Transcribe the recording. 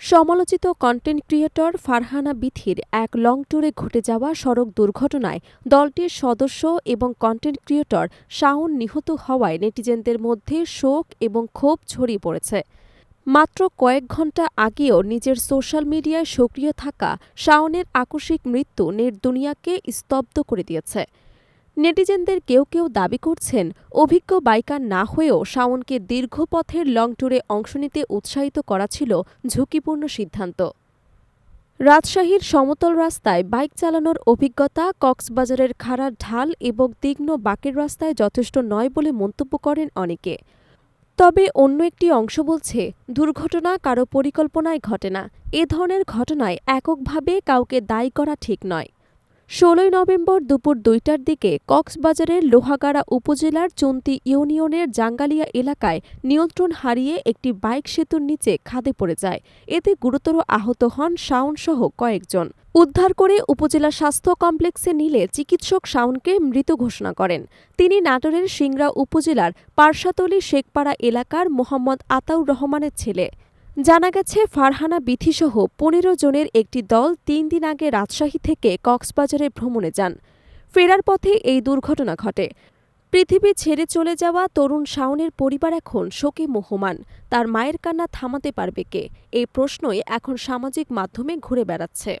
সমালোচিত content creator Farhana বিথির এক long ট্যুরে ঘটে যাওয়া সড়ক দুর্ঘটনায় দলটির সদস্য এবং কন্টেন্ট ক্রিয়েটর শাওন নিহত হওয়ায় নেটিজেনদের মধ্যে শোক এবং ক্ষোভ ছড়িয়ে পড়েছে। মাত্র কয়েক ঘণ্টা আগেও নিজের সোশ্যাল মিডিয়ায় সক্রিয় থাকা শাওনের আকস্মিক মৃত্যু নেট দুনিয়াকে স্তব্ধ করে দিয়েছে। নেটিজেনদের কেউ কেউ দাবি করছেন, অভিজ্ঞ বাইকার না হয়েও শাওনকে দীর্ঘ পথের লং ট্যুরে অংশ নিতে উৎসাহিত করা ছিল ঝুঁকিপূর্ণ সিদ্ধান্ত। রাজশাহীর সমতল রাস্তায় বাইক চালানোর অভিজ্ঞতা কক্সবাজারের খাড়া ঢাল এবং তীক্ষ্ণ বাকের রাস্তায় যথেষ্ট নয় বলে মন্তব্য করেন অনেকে। তবে অন্য একটি অংশ বলছে, দুর্ঘটনা কারও পরিকল্পনায় ঘটে না। এ ধরনের ঘটনায় এককভাবে কাউকে দায়ী করা ঠিক নয়। ষোলোই নভেম্বর দুপুর দুইটার দিকে কক্সবাজারের লোহাগাড়া উপজেলার চন্তি ইউনিয়নের জাঙ্গালিয়া এলাকায় নিয়ন্ত্রণ হারিয়ে একটি বাইক সেতুর নিচে খাদে পড়ে যায়। এতে গুরুতর আহত হন শাওনসহ কয়েকজন। উদ্ধার করে উপজেলা স্বাস্থ্য কমপ্লেক্সে নিলে চিকিৎসক শাওনকে মৃত ঘোষণা করেন। তিনি নাটোরের সিংড়া উপজেলার পার্শাতলী শেখপাড়া এলাকার মোহাম্মদ আতাউর রহমানের ছেলে। জানা গেছে, ফারহানা বিথিসহ পনেরো জনের একটি দল তিন দিন আগে রাজশাহী থেকে কক্সবাজারে ভ্রমণে যান। ফেরার পথে এই দুর্ঘটনা ঘটে। পৃথিবী ছেড়ে চলে যাওয়া তরুণ শাওনের পরিবার এখন শোকে মোহমান। তার মায়ের কান্না থামাতে পারবে কে? এই প্রশ্নই এখন সামাজিক মাধ্যমে ঘুরে বেড়াচ্ছে।